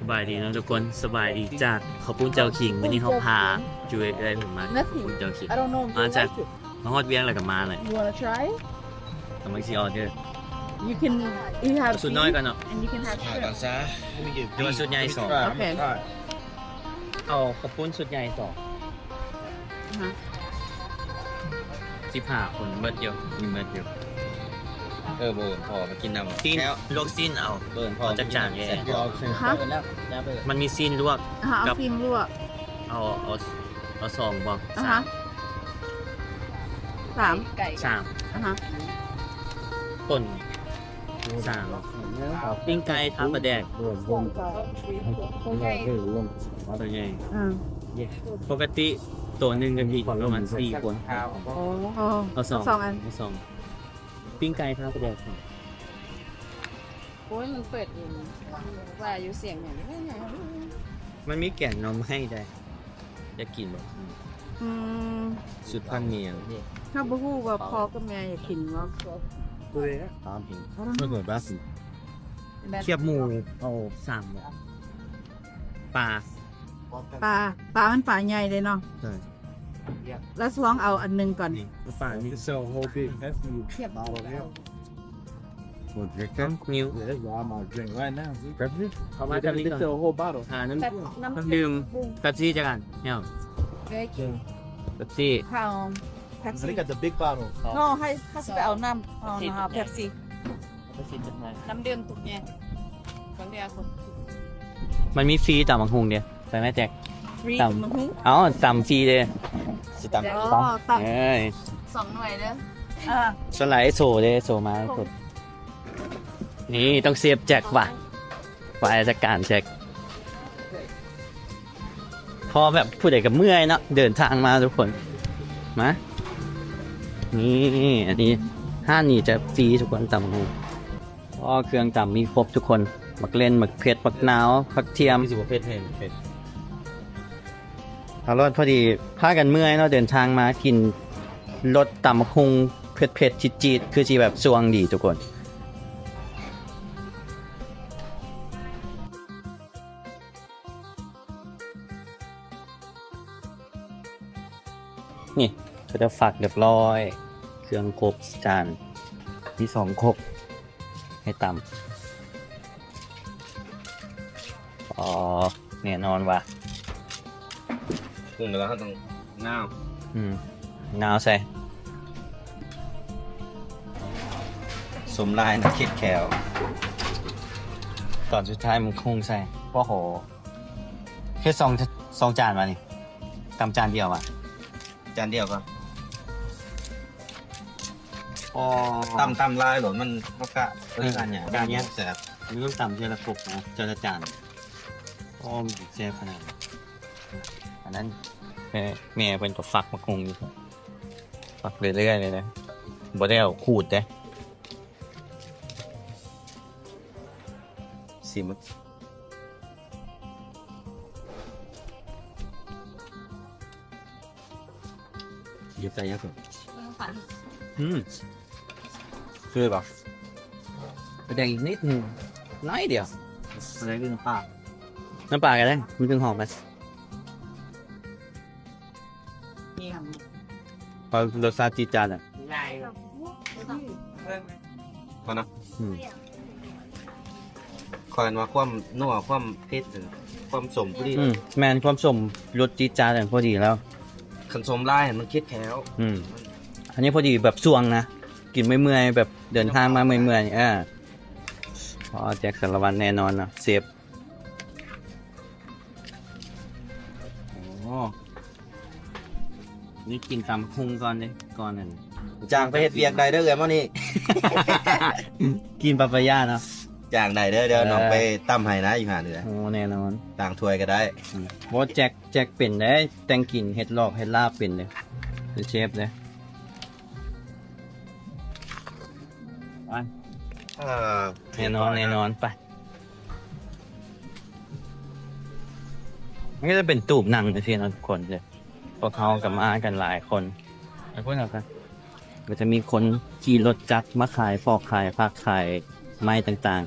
สบายดีเนาะทุกคนสบายดีจากขอบคุณเจ้าขิงวันนี้เขาพาจูเอกได้ผมมาขอบ Nothing. คุณเจ้าขิง I don't know if you Ah, like Jack. it. มาฮอดเวียงอะไรกับมาเลย You wanna try? ทำไมซีออเดอร์ You can you have สุดน้อย beef กันเนาะ and you can have ถ่ายก่อน shrimp. ซะให้มันเก็บเดี๋ยวมันสุดใหญ่สอง โอเค เอาขอบคุณสุดใหญ่สอง Uh-huh. สิบห้าคนเบิดเดียวมีเบิดเดียว เออโบนพอมากินน้ำซีนแล้วลวกซีนเอา เบิร์นพอจัดจานแย่ฮะมันมีซีนลวก อะฮะกัเอาบ ฟิล์มลวกเอาเอาเอาสองบ่อะสาฮะมสามสามอะฮะต้นสามปิ้งไก่ทับประแดกตัวใหญ่อืมปกติตัวหนึ่งกันกี่คนประมาณสี่คน โอ้เอาสองสองอันเอาสอง ปิ้งไก่ทับประแดกโอ้ยมันเปิดอยู่ว่าอยู่เสียงอย่างนี้ไงมันมีแก่นนมให้ได้จะกินบ่อืมสุดพันเมียงถ้าบ่ฮู้ว่าพ่อกับแม่อยากกินว่าตามพิงไม่เหมือนบ้าสิเทียบหมูเอาสามบ่ปลาปลาปลามันปลาใหญ่เลยเนาะใช่ แล้วลองเอาอันหนึงก่อนนี่ปลานี่ So whole big that's you. เทียบ All of them. Well, drink นิ้ว Yeah, you all my drink right now. See, Pepsi? เขามา They จากนี้ they ก่อน sell a whole bottle. หาน้แบบำน้ำน้ำดื่มเป๊ปซี่จักันเนี่ยเลยกินเป๊ปซี่ ข้าวแพ็ค So ซี่ they got the big bottle. ก็ให้ถ้าจะไปเอาน้ำเอานะคะแพ็คซี่ เป๊ปซี่จัดให้น้ำดื่มตุกเนี่ยคนเดียวคนมันมีฟรีต่ำบังฮุงเดียวไปไหมแจ็ค ฟรีต่ำมันหุ้งเอ้าต่ำฟรีเลยสิตามอ๋อตักเอ้ยสองหน่วยเด้ออ่าสไลด์โซเลยโซมาให้กดนี่ต้องเสียบแจ็คว่ะฝ่ายจัดการแจ็คพอแบบผู้ใดกับเมื่อยเนาะเดินทางมาทุกคนมานี่อันนี้ห้านี่จะฟรีทุกคนต่ำหูเพราะเครื่องต่ำมีครบทุกคนมักเล่นมักเผ็ดมักนาวผักเทียม มีสิบเพศเพศเพศ ทารอดพอดีพากันเมื่อยเนาะเดินทางมากินรสต่ำคงเผ็ดเผ็ดๆจีดคือจีแบบสวงดีทุกคน นี่เขาจะฝักเรียบร้อย เครื่องครบจานมีสองครบให้ตำอ๋อแน่ยนอนว่ะ ปรุงแล้วก็ต้องน้อืมนาวใส่ำสมลายนะคิดแคลตอนสุดท้ายมันคงใส่โอ้โหแค่สองสองจานมานี่ตำจานเดียวอะจานเดียวก็อ๋อตำตำลายหรอมันก็กะเรื่องอันเนี่ยจานเนี้ยแซ่บอันนี้ต้องตำเจละกบนะเจละจานโอ้มนเซฟขนาดนั้น อันนั้นแม่แม่เป็นกับฟักมาคงอยู่ฟักเรื่อยๆเลยนะบ่ได้เอาขูดเด้สิมันหยิบใส่เยอะสุดฝันอืมคือแบบไปแดงอีกนิดนึงน้อยเดียวอะไรคือน้ำปลาน้ำปลากันได้มันถึงหอมไปนี่ พอรสชาติจีดจานอะพอนะอืมคอยว่าความนัวความเผ็ดหรือความสมพอดีอืมแมนความสมรสจีดจานพอดีแล้ว ขันสมลายมันคิดแคลอืม อันนี้พอดีแบบสวงนะกินไม่เมื่อยๆแบบเดินทางมาเมื่อยๆอ่าพอแจ็คสารวันแน่นอนนะเซฟ นี่กินตำคุงก่อนเลยก่อนนั่นจางไปเฮ็ดเวียกใดเด้อเอ้ยมื้อนี้ กินปาปายาเนาะจางใดเด้อเดี๋ยวเออน้องไปตั้มให้นะอยู่หานี่แหละโอ้แน่นอนต่างถ้วยก็ได้อืมเพราะแจ็คแจ็คเป็นได้แต่งกินเฮ็ดลอกเฮ็ดลาบเป็นเลยเป็นเชฟเลยเออแน่นอนแน่นอนไปมันก็จะเป็นตูบหนังนะพี่น้องทุกคนเลย พวกเขากับมากันหลายคนไอ้พวกเราครับก็จะมีคนขี่รถจักรมาขายฟอกขายผักขายไม้ต่าง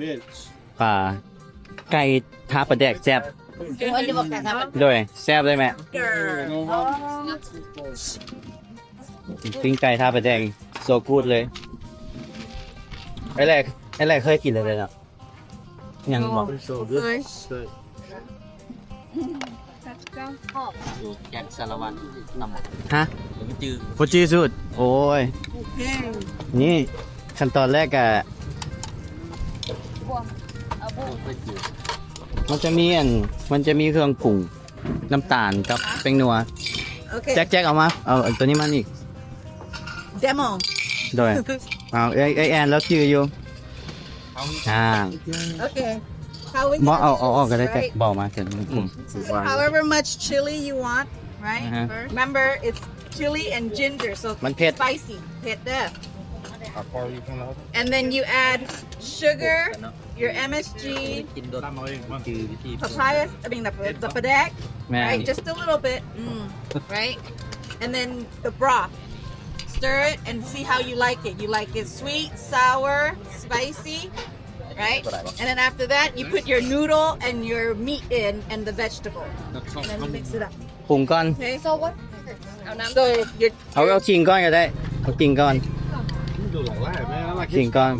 Bitch. ป่าไก่ทาปลาแดกแซ่บอันนี้บอกแต่ทำด้วยแซ่บเลยแม่เกิร์ลปิ้งไก่ทาปลาแดกโซกูดเลยไอ้แรกไอ้แรกเคยกินเลยเลยเนาะ ยังบอก So this เฮ้ย is uh, แกงสารวัตรนำฮะมันจืดโคจีสุด โอ้ย โอเคนี่ขั้นตอนแรกอะไม่จืดมันจะมีอันมันจะมีเครื่องปรุงน้ำตาลกับแป้งนัว โอเคแจ็คแจ็คเอามา เอาเอาตัวนี้มาอีกเดโมโดยเอาเอ้ยเอ้ยแอนแล้วชื่ออยู่ อ่าโอเค How we บอก gonna เอา do เอาออกก็ได้ this, แจ็ค right? บอกมาเสร็จอืม However much chili you want right Uh-huh. Remember it's chili and ginger so มันเผ็ด spicy เผ็ดเด้อ how far are you from the house? and then you add sugar your MSG กินโดน I'm away. One. จืดวิธี papaya I mean the, the padak แม่น right? Just a little bit, mm, right? And then the broth. Stir it and see how you like it. You like it sweet, sour, spicy, right? And then after that, you put your noodle and your meat in and the vegetable. And then mix it up. ปรุงก่อน Okay? so what เอาน้ำ So you're เอาเอาขิงก่อนก็ได้ เอาขิงก่อน You do like that, man. I like ขิงก่อน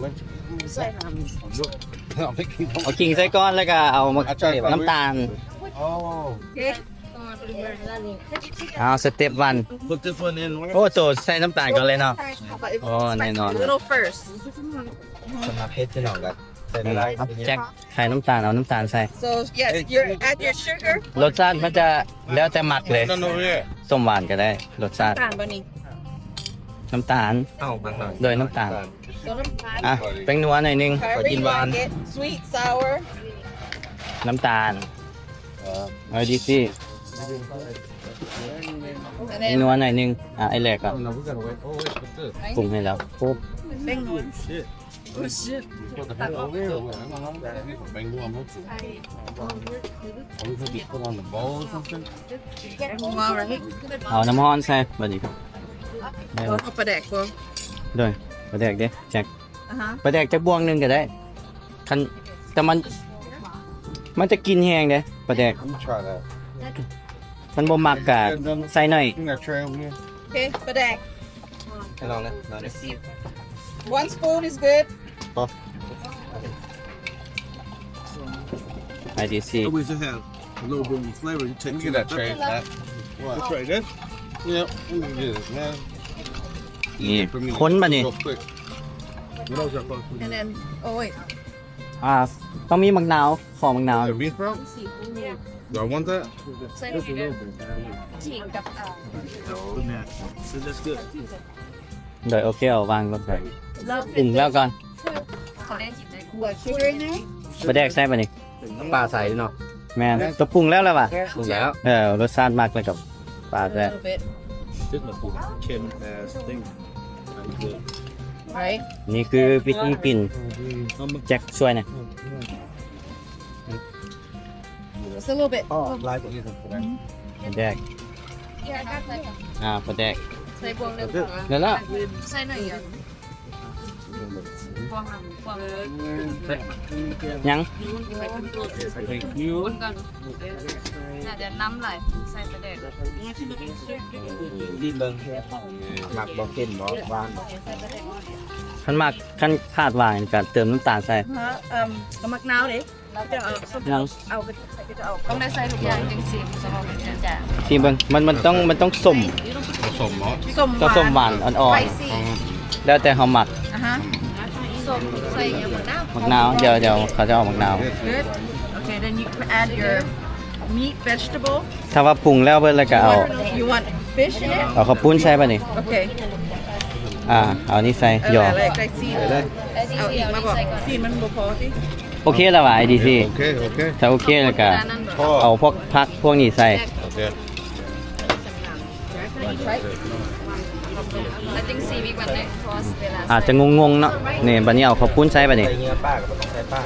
I'm making เอาขิงใส่ก่อนแล้วก็เอามาน้ำตาล Oh. okay. เอาสเต็ปวัน Put this one in. โอ้โตใส่น้ำตาลก่อนเลยเนาะ But if Oh, it's spicy, no, no, a no. little first. สำหรับเพชรที่หนองกันใส่นี่ได้ครับแจ็คใส่น้ำตาลเอาน้ำตาลใส่ So yes, you add your sugar. รสชาติมันจะแล้วแต่หมักเลย None over there. ส้มหวานก็ได้ รสชาติ Tan bunny. น้ำตาล เอ้าบางหน่อยโดยน้ำตาล So the อะแป้งนัวหน่อยนึง however in you one. like it. Sweet, sour. น้ำตาล เอาดีสิ And แป้ง then นัวหน่อยนึง อะ ไอแหลกก็ Oh, no, we gotta wait. Oh, wait, what's this? ปรุงให้แล้วปุ๊บ bing one. Shit. Oh shit. What the hell over here? Wait, I don't know. That is a bang one. What's it? Oh, we could be put on the bowl or something. All right. เอาน้ำร้อนใส่บัดนี้ครับได้ Go up a deck, go. โดยปลาแดกเด้แจ็ค Uh huh. ปลาแดกจักบวงหนึงก็ได้คันแต่มัน มันจะกินแห้งเด้ปลาแดก มันบ่มักกะใส่หน่อย Bring that tray over here. Okay, a deck. ให้ลองนะลองนะ One spoon is good. ไอดีซี Always just have a little bit of flavor. You take get that tray. That. What? The tray this? Yep. Let me get this, man. นี่ค้นมานี่ Real quick. What else y'all supposed to put in And then, oh wait. อ่า ต้องมีมักนาว ขอมักนาว there? Beef broth? Y'all want that? ใส่ขิงกับอ่า So that's good. เดี๋ยวโอเคเอาวางรถไปปรุงแล้วก่อนเขาเล่นขิงได้ What, sugar in there? ปลาแดกใส่ปะนี่น้ำปลาใส่เนาะแม่นตัวปรุงแล้วแล้วป่ะถูกแล้วเออรสชาติมากเลยกับปลา A แดก little bit. This must be Kim ass thing. good. Right? นี่คือวิธีกินแจ็คช่วยหน่อย Just a little bit. ลายกว่านี้ครับปลาแดกอยากใส่อ่าปลาแดกใส่บวงเลยเดี๋ยวแล้วใส่หน่อยอย่างบวงหันบวงเลยยัง Thank you. บวงก่อนน่าจะน้ำไหลใส่ประเด็กรีบเบิ้งหมักบอกเข็นบอกหวานขันมากขันคาดหวานกับเติมน้ำตาลใส่ Huh? Um, the McNow đi. Cái ờ, xong ยัง ao cái cái cái ao. ต้องได้ใส่ทุกอย่างจริงสิสำหรับเป็นจ่าทีเบิ้งมันมันต้องมันต้องส้มผสมเหรอ Sum ต้องส้มหวานอ่อน Spicy. ๆแล้วแต่เขาหมัก Uh huh. ส้มใส่อย่างเหมือนน้ำมักนาวเดี๋ยวเดี๋ยวเขาจะเอามักนาว Good. Okay, then you can add your meat vegetable. ถ้าว่าปรุงแล้วเบิ่แล้วก็เอา You want fish in it? เอาข้าวปุ้นใส่ป่ะนี่ Okay. อ่า เอานี่ใส่หยอ Ờ, lại cái xin. ไอ้ที่ Ao เดียว ít mà นี่ bỏ. ใส่ก่อน Xin mình bộ phó đi. โอเคแล้วว่ะไอดีซี Okay, okay. ถ้าโอเคแล้วก็ร้านนั้นแบบเอาพวกพักพวกนี้ใส่ Okay. แล้วจริงซีวิกวันนี้คอสเวลาอาจจะงงๆเนาะนี่บัดนี้เอาข้าวปุ้นใส่ป่ะนี่ใส่เงี้ยป้าก็ต้องใส่ป้า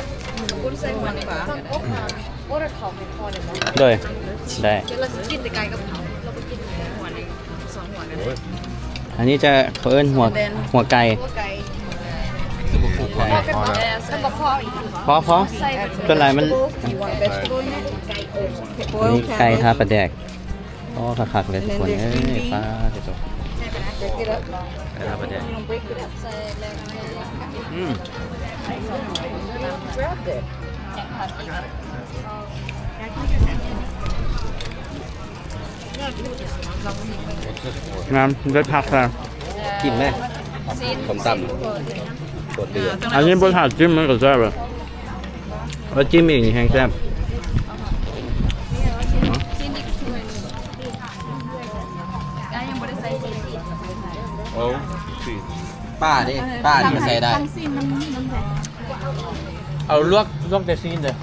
คุณใส่หัวนี่ป่ะโอ้เราเขาเป็นคอเนี่ยมั้งโดยได้ เดี๋ยวเราจะกินแต่ไก่กับเขาเราไปกินหัวหนึ่งสองหัวกันเลยอันนี้จะเขาเอิ้นหัวหัวไก่ Có cái คื อบุกใช่แล้วก็พออีกพอพอใส่ไปจนไหนมัน you want vegetable in it อัน นี้ไก่ทาปลาแดกอ๋อคักๆเลยทุกคนเอ้ยปลาเดี๋ยวจบ break it up ไก่ทาปลาแดก you don't break it up ใส่แล้วอืม grab it งามได้พักค่ะกินไหมซีนผมตำ กดเดือดอันนี้บนถาดจิ้มมันก็แซ่บเลยแล้วจิ้มอีกนี่แห้งแซ่บซีนอีกถ้วยหนึงอะยังบ่ได้ใส่ซีนโอ้สี่ป้าดิป้านี่ก็ใส่ได้ต้องซีนมันมันแบบเอาลวกลวกแต่ซีนเลย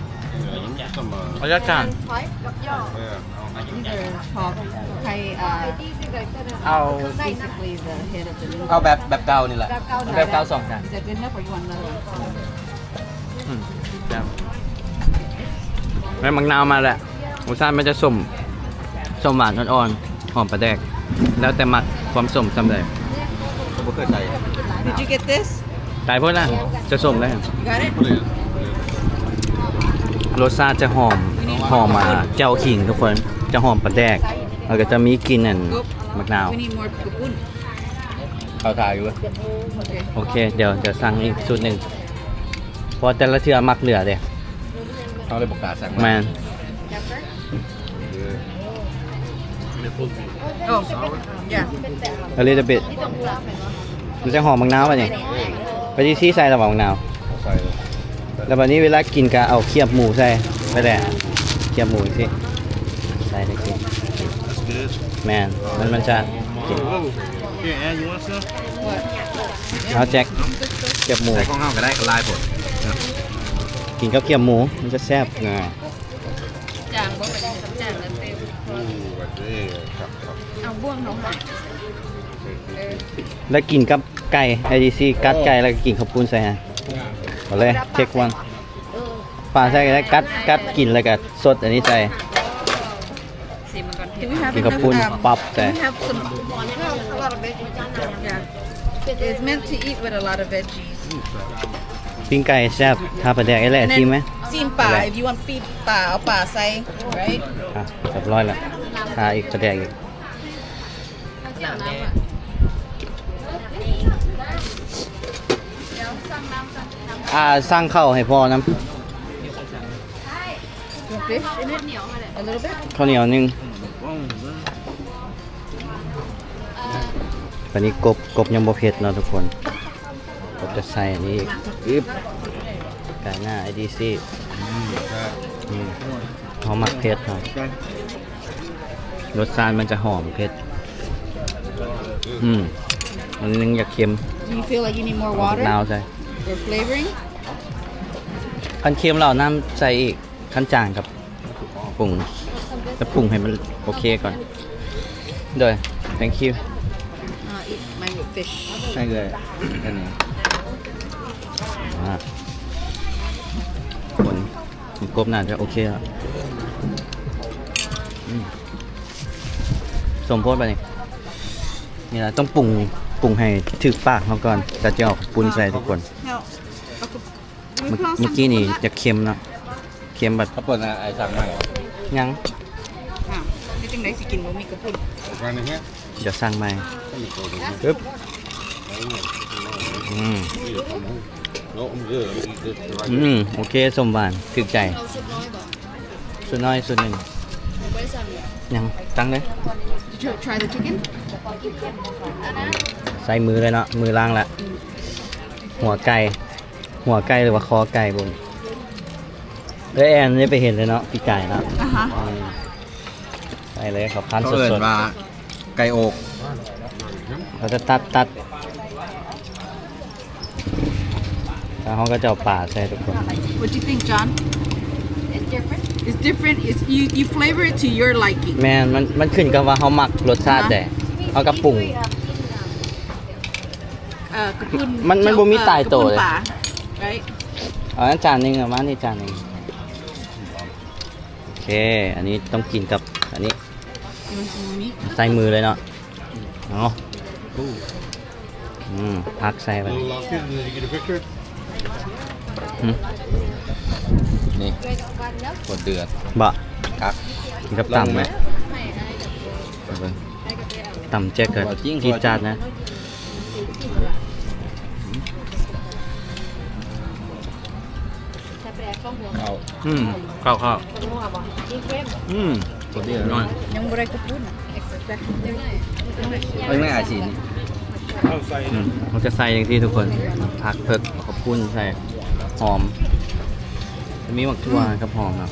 สมอเอาจัดการไฟกับย่อเออ เอา These are called Thai, uh, เอา basically the head of the noodle. เอาแบบแบบเก่านี่แหละแบบเก้าสองจาน Is that good enough or you want another one? อืมแซ่บแล้วมังนาวมาแหละรสชาติมันจะส้มส้มหวานอ่อนๆหอมปลาแดก แล้วแต่มักความส้มจำเลยผมเคยใส่ Did you get this? ไก่พวกนั้นจะส้มได้ You got it? รสชาติจะหอมหอมมาเจ้าขิงทุกคนจะหอมปลาแดกแล้วก็จะมีกลิ่นอัน มะนาว We need more kapun. เขาถ่ายอยู่ Okay. โอเคเดี๋ยวเดี๋ยวสั่งอีกชุดหนึ่งเพราะแต่ละเทือมักเหลือเด้เขาเลยบอกกล้าสั่งแมมาน Oh, yeah. a little bit มันจะหอมมะนาวป่ะเนี่ยไปที่ที่ใส่ระหว่างมะนาวใส่แล้ววันนี้เวลากินก็เอาเคียบหมูใส่ไปแหละเคียบหมูอีกสิใส่ได้สิ That's good. แมนมันมันจะกิน Oh, here, Ann, you want some? เอาแจ็คเคียบหมู ใส่ข้องห้ามก็ได้ก็ลายผมกินกับเคียบหมูมันจะแซ่บไงจางบ่เป็นจางแล้วเต็ม Ooh, right there. ครับครับเอาบ่วงน้องหายเออแล้วกินกับไก่ IDC กัดไก่แล้วก็กินข้าวปุ้นใส่ฮะเอาเลยเช็ควันปลาใส่ก็ได้กัดกัดกินแล้วก็สดอันนี้ใส่ซี มันก่อน Do we have กินข้าว enough? ปุ้น Um, ปับ do ใส่ we have some? A lot of veggies. Yeah. It's meant to eat with a lot of veggies. ปิ้งไก่แซ่บทาปลาแดกไอ้แหละ And ชิมไหม Sim pa, Right. if you want feed pa, เอาป่าใส่ right? อะเรียบร้อยแล้วทาอีกปลาแดกอีกเจียวน้ำอะเดี๋ยวสั่งน้ำสั่งน้ำอ่าสร้างข้าวให้พ่อน้ You want fish in it? เหนียวมาเลย A little bit? ำข้าวเหนียวหนึง วันนี้กบกบยังบ่เผ็ดเนาะทุกคนกบจะใส่อันนี้อีกอึ๊บไก่หน้า IDC อืมหอมมักเผ็ดครับรสชาติมันจะหอมเผ็ดอืมมันนึงอยากเค็ม Do you feel like you need more เอา water นาวใส่ for flavoring? คันเค็มเราน้ำใส่อีกขั้นจางกับปรุง จะปรุงให้มันโอเคก่อนโดย thank you uh, eat my fish ใช่เลยอันนี้อ่าคนกบน่าจะโอเคอืมสมโพธิไปนี่นี่แหละต้องปรุงปรุงให้ถึกปากเขาก่อนจะจะออกปุ้นใส่ทุกคนเมื่อกี้นี่จะเค็มนะเค็มแบบเขาเปิดนะไอ้สั่งใหม่ยัง you think nice skin will make a put? Right in here? เดี๋ยวสั่งใหม่ Let me throw this in. ปึ๊บอืมอืมโอเคสมหวานถึกใจเอาชุดน้อยบ่สุดน้อยสุดหนึ่งยังตั้งเลย try the chicken? ใส่มือเลยเนาะมือล่างละหัวไก่หัวไก่หรือว่าคอไก่บุญเอ้ยแอนนี่ไปเห็นเลยเนาะพี่ไก่เนาะ Uh huh. อืมใส่เลยเขาพันเขาสเอิดนว่าไก่อกๆเขาจะตัดตัดแล้วเขาก็จะเอาป่าใส่ทุกคน What do you think, John? It's different It's different. It's you. You flavor it to your liking. แมนมันมันขึ้นกับว่าเขาหมักรสชาติแต่เขาก็ปรุง Uh, kapun. มันมันบ่มีตายโตเลย kapun pa, Right. เอาอันจานหนึ่งเอามานี่จานหนึ่งโอเค อันนี้ต้องกินกับอันนี้ ใส่มือเลยเนาะเอาอืมพักใส่ไป Little lost kid, did you get a picture? หึนี่กดเดือดบะครับกินกับตำไหมไปเบิ่งตำแจ๊กเกิดขอจริงจีดจาดนะเอาอืมข้าวข้าวอืม กดเดือดนอนยังบ่ได้กระปุ้นยังไงเอ้ยไม่อาชีพนี่อืมเราจะใส่อย่างที่ทุกคนผักเพิกขอบคุณใส่หอมมีหมักทั่วกับหอมครับ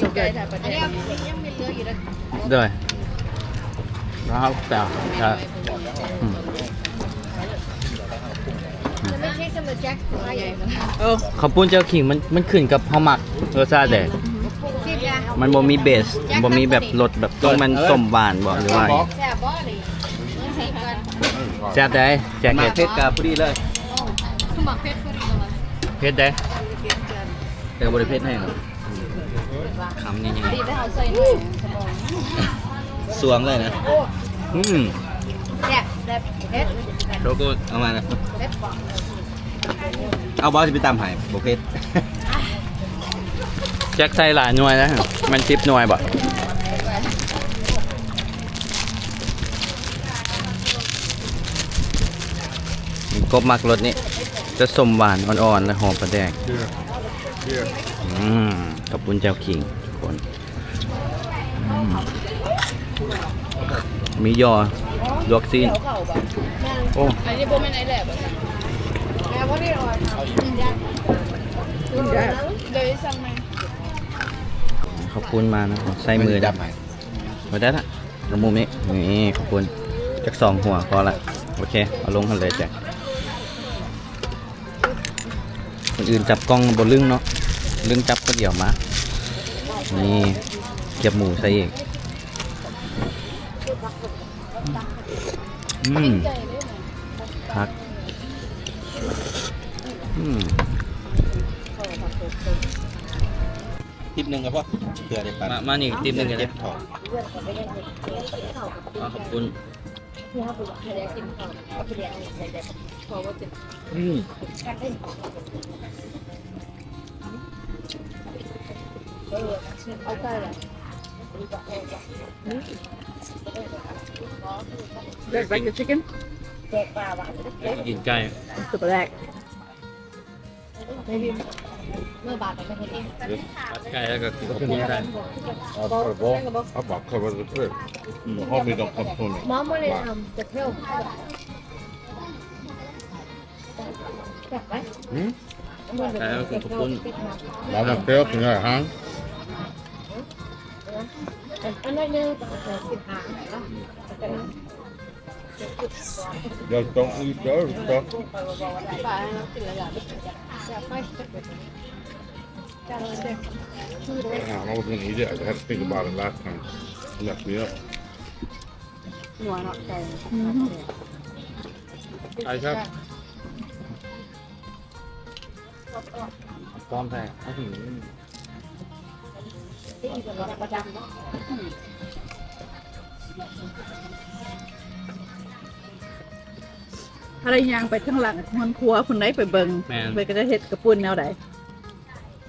สุกใจแต่ประเดี๋ยวยังมีเหลืออยู่นะเด้วยแล้วแต่จะอืมไม่ใช่สมุนแจ็คอะไรอย่างเงี้ยเออข้าวปุ้นเจ้าขิงมันมันขึ้นกับข้าวหมักรสชาติเด็ที่ยา มันบ่มีเบสบ่มีแบบรสแบบต้องมันส้มหวานบ่หรือว่าแซ่บบ่ดิมันใส่กันแซ่บได้แจ็คมาเก็ตเผ็ดกับพอดีเลยคือหมักเพชรพอดีเลยเผ็ดได้แต่บริเผ็ดแห้งหรอกคำนี้ยังไงดีได้เอาใส่หน่อยสมองสวงเลยนะอืมแซ่บแซ่บเพชรโลโก้เอามานะเพชรบ่เอาบอสจะไปตามหายบเผ็ด แจ็คใส่หลายหน่วยนะ มันชิปหน่วยบ่กบมักรสนี่จะสมหวานอ่อนๆ และหอมประแดกอืมกับปุ้นเจ้าขิงทุกคนอืมมียอลวกซีน โอ้อันนี้บ่แม่นไอ้แหลบแม่บ่ได้อ่อนเดี๋ยวสั่งมา ขอบคุณมานะใส่มือดัดับบหายมาได้ละลงมุมนี้นี่ขอบคุณจักสองหัวพอละโอเค เอาลงกันเลยจ้ะคนอื่นจับกล้องบนลึงเนาะลึงจับก็เดี่ยวมา นี่เกียบหมูใส่อีกอืมพักอืม ทิปหนึ่งครับพ่อเผื่อได้ปันมามานี่ติมหนึ่งกันเลเจ็ยบท้องขอบคุณอืมเอาไปเลย Like, like the chicken? กินไก่ The black. เมื่อบาทไปเป็นเองไก่แล้วก็ขอบคุณไก่ I bought cover the trip. The homie don't come to me. มอมไม่ได้ทำจะเที่ยวจับไหมไก่แล้วก็ขอบคุณ I'm not fair to that, huh? อันนั้นเนี่ยสิบห้า Just don't eat the other stuff. ป่าเราติดระดับจะไป จะเลยเด็ก Damn, I was gonna eat it. I had to think about it last time. It messed me up. หัวเนาะใจไก่ครับพร้อมแท้ที่จะรอประจำเนาะอะไรยางไปข้างหลังมันครัวคุณได้ไปเบิงแม่นไปก็จะเฮ็ดกระปุ่นแนวใด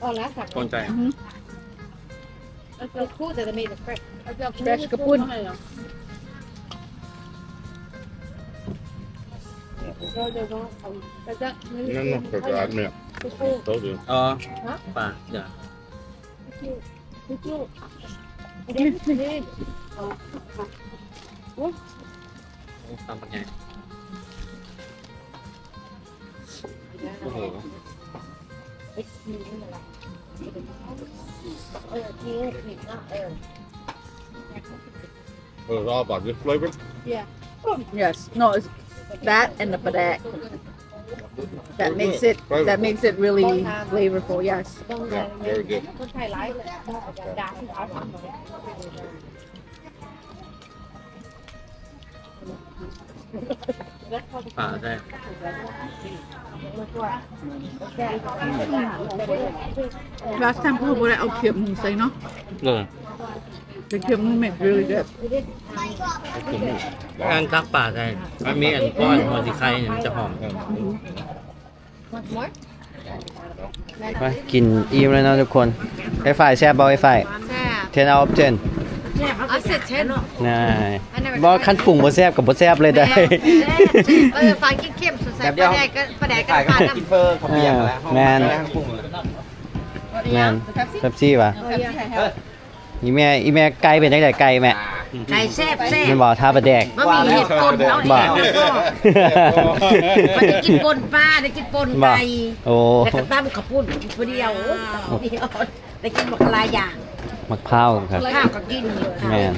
อ๋อแล้วสักคนใจอื้อหือเราคู่แต่จะมีแต่แฟรช Fresh กระปุ้นเราจะต้องเอาแต่จะ No, no, forgot me. Told you. อ๋อป่าเดี๋ยวคู่เด็กนี่ตามปัญญาโอ้โหเออที่ผิดนะเออ It was all about this flavor. Yes no it's that and the padak that makes it that makes it really flavorful yes ต้อง Yeah, very good. คนไทยร้ายเลยด่าที่เป่าได้ last time เขาบอกได้เอาเขียบหมูใส่เนาะเลย the เขียบหมู make really good การตักป่าได้มันมีอันก้อนหัวสีไข่เนี่ยมันจะหอมไปกินอิ่มแล้วนะทุกคนไอ้ฝ่ายแซ่บบ่ไอ้ฝ่ายแซ่บ 10 out of 10 I said ten น่าบ่คันปรุงบ่แซ่บกับบ่แซ่บเลยได้เออไฟเข้มๆสดใสแบบเดีปยวลาแดกก็ปลาแดกก็ขายก็ปลากินน้ำเฟอร์เขาเปียกแล้วแมนทั้งปรุงเลยแม่น Pepsi? เป๊ปซี่ป่ะ Pepsi I have. อีแม่อีแม่ไก่เป็นจังไดไก่แม่ไก่แซ่บแซ่แม่บนบ่ทาประแดกมันมีเห็ดปนเอาเอบ่งแล้วก็มันได้กินปนปลาได้กินปนบ่ไก่โอ้แล้วก็ตั้มข้าวปุ้นคนเดียวคนเดียวได้กินหมดหลายอย่าง มะพร้าวครับ ข้าวก็กินอยู่ข้าวแม่น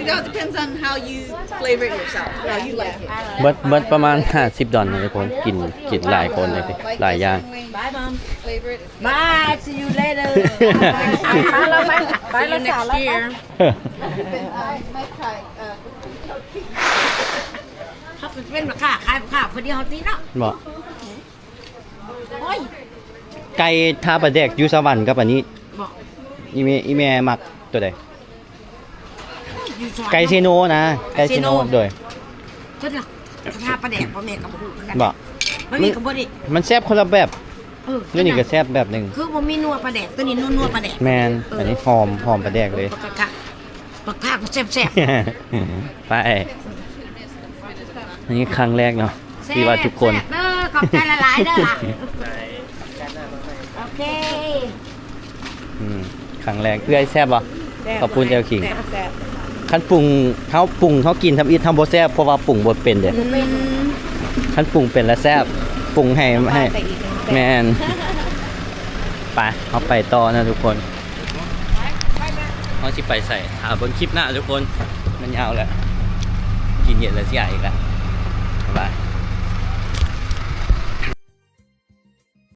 It all depends on how you flavor it yourself, how you like it. เบิดเบิดประมาณ 50 ดอลลาร์นะทุกคนกินกินหลายคนเลยดิหลายอย่าง Bye, mom. Flavor it. บาย see you later ไปแล้วไหมไปแล้วจ้าแล้ว I might try. Uh, เขาเป็นมาค่าขายข้าวคนเดียวตีเนาะบ่โอ้ยไก่ทาประแดกอยู่สวรรค์กับอันนี้บ อกอีแม่อีแม่มักตัวใดอยู่สวนไก่เซโนนะไก่เซโนไก่เซโนโดยก็เนาะกระทาปลาแดกพ่อแม่กับผู้กันบ่มันมีกับบ่ดิมันแซ่บคนละแบบเออนี่นี่ก็แซ่บแบบหนึงคือบ่มีนัวปลาแดกตัวนี้นัวนัวปลาแดกแมนอันนี้หอมหอมประแดกเลยปลากระปลาข้าวก็แซ่บแซ่บไปอันนี้ครั้งแรกเนาะที่ว่าทุกคนแซ่บเออขอบใจละลายๆเด้อล่ะโอเคอืม ครั้งแรกเพื่อให้แซ่บบ่ขอบคุณเจ้าขิงขั้นปรุงเขาปรุงเขากินทำอีททำบ่แซ่บเพราะว่าปรุงบ่เป็นเด้ขั้นปรุงเป็นแล้วแซ่บปรุงให้ให้แมนไปเขาไปต่อนะทุกคนเขาสิไปใส่หาบนคลิปหน้าทุกคน มันยาวแล้ว กินเย็นแล้วเสียอีกแล้วบ๊ายบาย